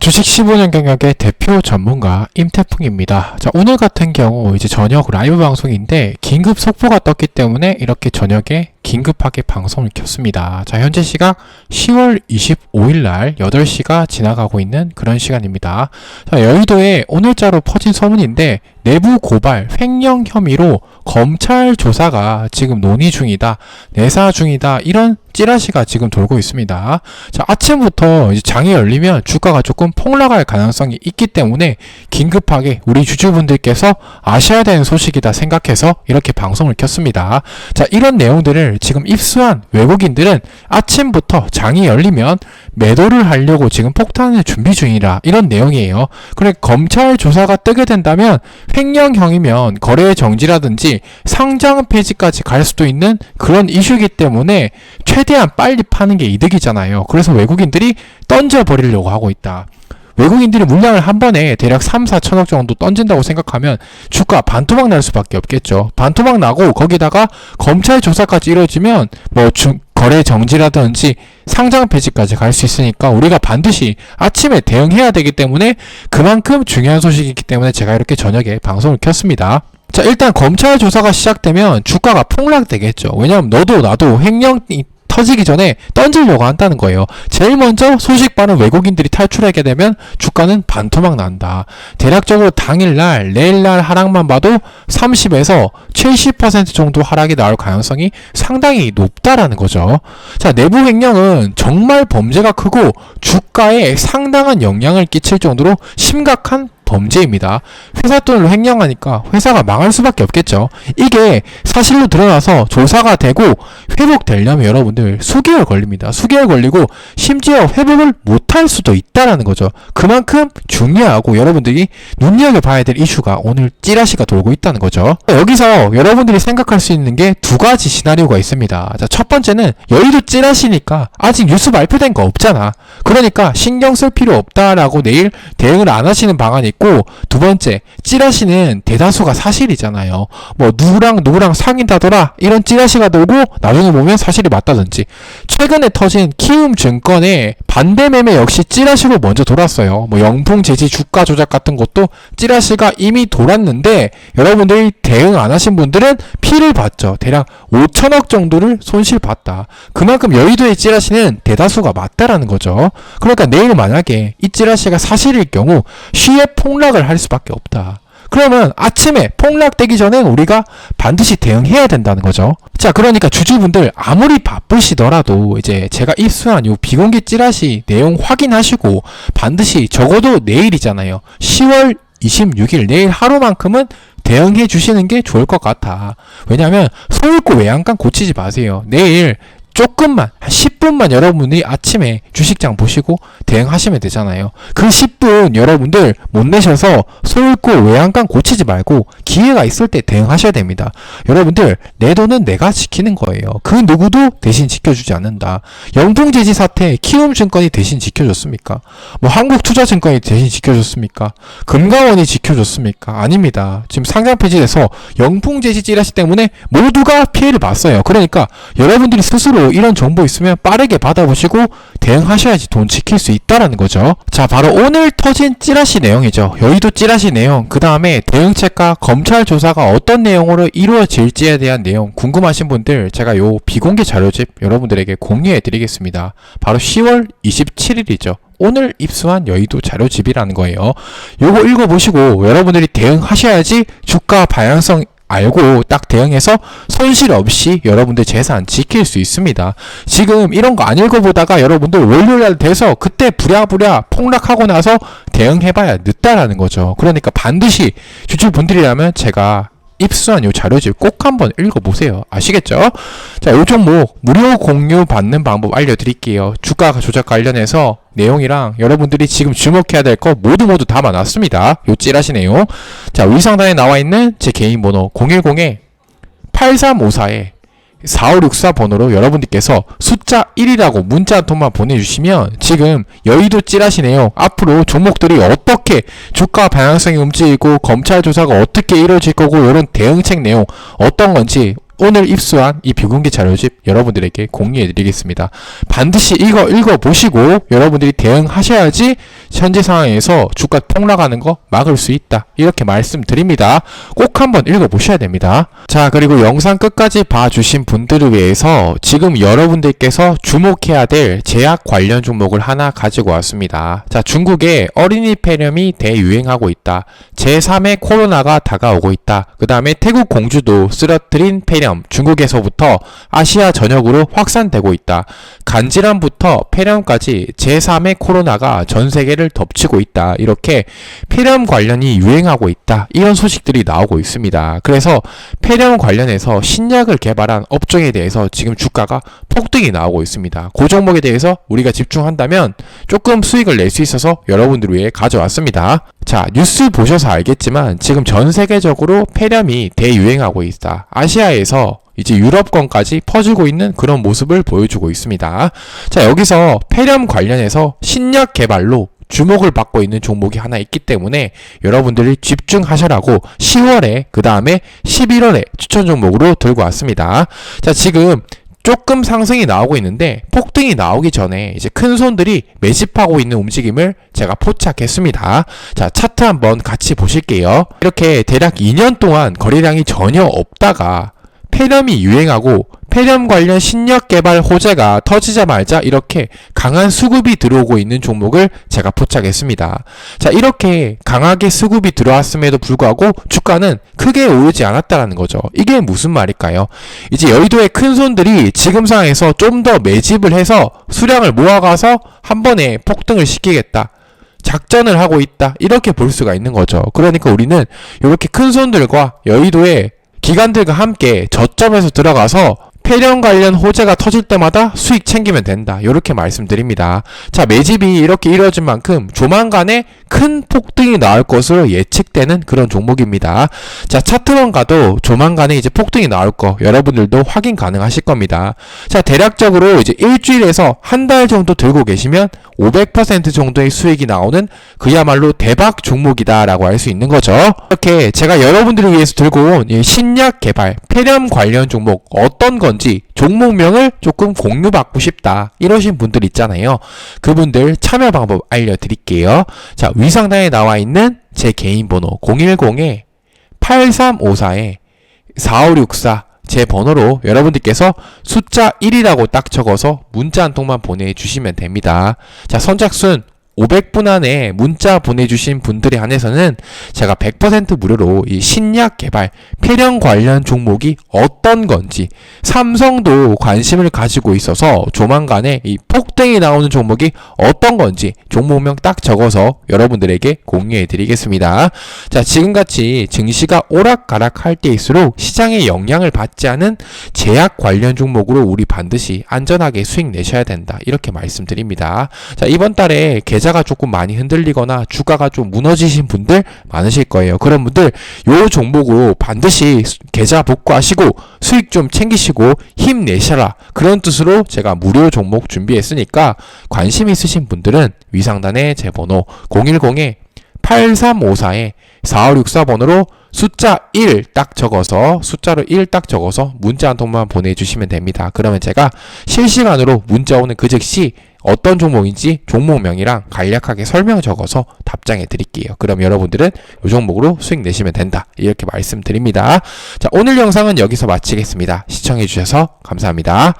주식 15년 경력의 대표 전문가 임태풍입니다. 자, 오늘 같은 경우 이제 저녁 라이브 방송인데 긴급 속보가 떴기 때문에 이렇게 저녁에 긴급하게 방송을 켰습니다. 자, 현재 시각 10월 25일 날 8시가 지나가고 있는 그런 시간입니다. 자, 여의도에 오늘자로 퍼진 소문인데 내부 고발, 횡령 혐의로 검찰 조사가 지금 논의 중이다, 내사 중이다, 이런 찌라시가 지금 돌고 있습니다. 자, 아침부터 장이 열리면 주가가 조금 폭락할 가능성이 있기 때문에 긴급하게 우리 주주분들께서 아셔야 되는 소식이다 생각해서 이렇게 방송을 켰습니다. 자, 이런 내용들을 지금 입수한 외국인들은 아침부터 장이 열리면 매도를 하려고 지금 폭탄을 준비 중이라 이런 내용이에요. 그래 검찰 조사가 뜨게 된다면 횡령형이면 거래 정지라든지 상장 폐지까지 갈 수도 있는 그런 이슈이기 때문에 최대한 빨리 파는 게 이득이잖아요. 그래서 외국인들이 던져버리려고 하고 있다. 외국인들이 물량을 한 번에 대략 3, 4천억 정도 던진다고 생각하면 주가 반토막 날 수밖에 없겠죠. 반토막 나고 거기다가 검찰 조사까지 이루어지면 뭐 중, 거래 정지라든지 상장 폐지까지 갈 수 있으니까 우리가 반드시 아침에 대응해야 되기 때문에 그만큼 중요한 소식이기 때문에 제가 이렇게 저녁에 방송을 켰습니다. 자, 일단 검찰 조사가 시작되면 주가가 폭락되겠죠. 왜냐하면 너도 나도 횡령이 터지기 전에 던지려고 한다는 거예요. 제일 먼저 소식 받은 외국인들이 탈출하게 되면 주가는 반토막 난다. 대략적으로 당일날, 내일날 하락만 봐도 30에서 70% 정도 하락이 나올 가능성이 상당히 높다라는 거죠. 자, 내부 횡령은 정말 범죄가 크고 주가에 상당한 영향을 끼칠 정도로 심각한 범죄입니다. 회사 돈을 횡령하니까 회사가 망할 수밖에 없겠죠. 이게 사실로 드러나서 조사가 되고 회복되려면 여러분들 수개월 걸립니다. 수개월 걸리고 심지어 회복을 못할 수도 있다라는 거죠. 그만큼 중요하고 여러분들이 눈여겨봐야 될 이슈가 오늘 찌라시가 돌고 있다는 거죠. 여기서 여러분들이 생각할 수 있는 게 두 가지 시나리오가 있습니다. 자, 첫 번째는 여의도 찌라시니까 아직 뉴스 발표된 거 없잖아. 그러니까 신경 쓸 필요 없다라고 내일 대응을 안 하시는 방안이 있고 두 번째 찌라시는 대다수가 사실이잖아요. 뭐 누구랑 누구랑 사귄다더라 이런 찌라시가 돌고 나중에 보면 사실이 맞다든지 최근에 터진 키움증권의 반대 매매 역시 찌라시로 먼저 돌았어요. 뭐 영풍 제지 주가 조작 같은 것도 찌라시가 이미 돌았는데 여러분들이 대응 안 하신 분들은 피를 봤죠. 대략 5천억 정도를 손실 봤다. 그만큼 여의도의 찌라시는 대다수가 맞다라는 거죠. 그러니까 내일 만약에 이 찌라시가 사실일 경우 시에 폭 락을 할 수밖에 없다. 그러면 아침에 폭락되기 전에 우리가 반드시 대응해야 된다는 거죠. 자, 그러니까 주주분들 아무리 바쁘시더라도 이제 제가 입수한 요 비공개 찌라시 내용 확인하시고 반드시 적어도 내일이잖아요. 10월 26일 내일 하루만큼은 대응해 주시는 게 좋을 것 같아. 왜냐하면 서울고 외양간 고치지 마세요. 내일 조금만 한 10분만 여러분이 아침에 주식장 보시고 대응하시면 되잖아요. 그 10분 여러분들 못 내셔서 소울고 외양간 고치지 말고 기회가 있을 때 대응하셔야 됩니다. 여러분들 내 돈은 내가 지키는 거예요. 그 누구도 대신 지켜주지 않는다. 영풍제지 사태 키움증권이 대신 지켜줬습니까? 뭐 한국투자증권이 대신 지켜줬습니까? 금강원이 지켜줬습니까? 아닙니다. 지금 상장 폐지돼서 영풍제지 찌라시 때문에 모두가 피해를 봤어요. 그러니까 여러분들이 스스로 이런 정보 있으면 빠르게 받아보시고 대응하셔야지 돈 지킬 수 있다라는 거죠. 자, 바로 오늘 터진 찌라시 내용이죠. 여의도 찌라시 내용, 그 다음에 대응책과 검찰 조사가 어떤 내용으로 이루어질지에 대한 내용 궁금하신 분들 제가 요 비공개 자료집 여러분들에게 공유해 드리겠습니다. 바로 10월 27일이죠. 오늘 입수한 여의도 자료집이라는 거예요. 요거 읽어보시고 여러분들이 대응하셔야지 주가 방향성 알고 딱 대응해서 손실 없이 여러분들 재산 지킬 수 있습니다. 지금 이런 거 안 읽어보다가 여러분들 월요일날 돼서 그때 부랴부랴 폭락하고 나서 대응해봐야 늦다라는 거죠. 그러니까 반드시 주주분들이라면 제가 입수한 요 자료집 꼭 한번 읽어보세요. 아시겠죠? 자, 요 종목 무료 공유 받는 방법 알려드릴게요. 주가 조작 관련해서 내용이랑 여러분들이 지금 주목해야 될 거 모두 모두 담아놨습니다. 요 찌라시 내용. 자, 위상단에 나와 있는 제 개인 번호 010에 8354에 4564 번호로 여러분들께서 숫자 1이라고 문자 한 통만 보내주시면 지금 여의도 찌라시 내용 앞으로 종목들이 어떻게 주가 방향성이 움직이고 검찰 조사가 어떻게 이루어질 거고 이런 대응책 내용 어떤 건지 오늘 입수한 이 비공개 자료집 여러분들에게 공유해 드리겠습니다. 반드시 이거 읽어보시고 여러분들이 대응하셔야지 현재 상황에서 주가 폭락하는 거 막을 수 있다. 이렇게 말씀드립니다. 꼭 한번 읽어보셔야 됩니다. 자, 그리고 영상 끝까지 봐주신 분들을 위해서 지금 여러분들께서 주목해야 될 제약 관련 종목을 하나 가지고 왔습니다. 자, 중국에 어린이 폐렴이 대유행하고 있다. 제3의 코로나가 다가오고 있다. 그 다음에 태국 공주도 쓰러뜨린 폐렴 중국에서부터 아시아 전역으로 확산되고 있다. 간질환부터 폐렴까지 제3의 코로나가 전 세계를 덮치고 있다. 이렇게 폐렴 관련이 유행하고 있다. 이런 소식들이 나오고 있습니다. 그래서 폐렴 관련해서 신약을 개발한 업종에 대해서 지금 주가가 폭등이 나오고 있습니다. 그 종목에 대해서 우리가 집중한다면 조금 수익을 낼 수 있어서 여러분들 위해 가져왔습니다. 자, 뉴스 보셔서 알겠지만 지금 전 세계적으로 폐렴이 대유행하고 있다. 아시아에서 이제 유럽권까지 퍼지고 있는 그런 모습을 보여주고 있습니다. 자, 여기서 폐렴 관련해서 신약 개발로 주목을 받고 있는 종목이 하나 있기 때문에 여러분들이 집중하셔라고 10월에 그 다음에 11월에 추천 종목으로 들고 왔습니다. 자, 지금 조금 상승이 나오고 있는데 폭등이 나오기 전에 이제 큰 손들이 매집하고 있는 움직임을 제가 포착했습니다. 자, 차트 한번 같이 보실게요. 이렇게 대략 2년 동안 거래량이 전혀 없다가 폐렴이 유행하고 폐렴 관련 신약 개발 호재가 터지자마자 이렇게 강한 수급이 들어오고 있는 종목을 제가 포착했습니다. 자, 이렇게 강하게 수급이 들어왔음에도 불구하고 주가는 크게 오르지 않았다라는 거죠. 이게 무슨 말일까요? 이제 여의도의 큰 손들이 지금 상황에서 좀 더 매집을 해서 수량을 모아가서 한 번에 폭등을 시키겠다. 작전을 하고 있다. 이렇게 볼 수가 있는 거죠. 그러니까 우리는 이렇게 큰 손들과 여의도의 기관들과 함께 저점에서 들어가서 폐렴 관련 호재가 터질 때마다 수익 챙기면 된다. 이렇게 말씀드립니다. 자, 매집이 이렇게 이루어진 만큼 조만간에 큰 폭등이 나올 것으로 예측되는 그런 종목입니다. 자, 차트만 가도 조만간에 이제 폭등이 나올 거 여러분들도 확인 가능하실 겁니다. 자, 대략적으로 이제 일주일에서 한 달 정도 들고 계시면 500% 정도의 수익이 나오는 그야말로 대박 종목이다라고 할 수 있는 거죠. 이렇게 제가 여러분들을 위해서 들고 온이 신약 개발, 폐렴 관련 종목 어떤 건지 종목명을 조금 공유받고 싶다. 이러신 분들 있잖아요. 그분들 참여 방법 알려드릴게요. 자, 위상단에 나와 있는 제 개인 번호 010에 8354에 4564제 번호로 여러분들께서 숫자 1이라고 딱 적어서 문자 한 통만 보내주시면 됩니다. 자, 선착순 500분 안에 문자 보내주신 분들에 한해서는 제가 100% 무료로 이 신약 개발, 폐렴 관련 종목이 어떤 건지 삼성도 관심을 가지고 있어서 조만간에 이 폭등이 나오는 종목이 어떤 건지 종목명 딱 적어서 여러분들에게 공유해 드리겠습니다. 자, 지금같이 증시가 오락가락 할 때일수록 시장의 영향을 받지 않은 제약 관련 종목으로 우리 반드시 안전하게 수익 내셔야 된다. 이렇게 말씀드립니다. 자, 이번 달에 계좌 계좌가 조금 많이 흔들리거나 주가가 좀 무너지신 분들 많으실 거예요. 그런 분들 요 종목으로 반드시 계좌 복구하시고 수익 좀 챙기시고 힘내셔라. 그런 뜻으로 제가 무료 종목 준비했으니까 관심 있으신 분들은 위상단의 제 번호 010에 8354에 4564번으로 숫자 1 딱 적어서 숫자로 1 딱 적어서 문자 한 통만 보내주시면 됩니다. 그러면 제가 실시간으로 문자 오는 그 즉시 어떤 종목인지 종목명이랑 간략하게 설명 적어서 답장해 드릴게요. 그럼 여러분들은 이 종목으로 수익 내시면 된다. 이렇게 말씀드립니다. 자, 오늘 영상은 여기서 마치겠습니다. 시청해 주셔서 감사합니다.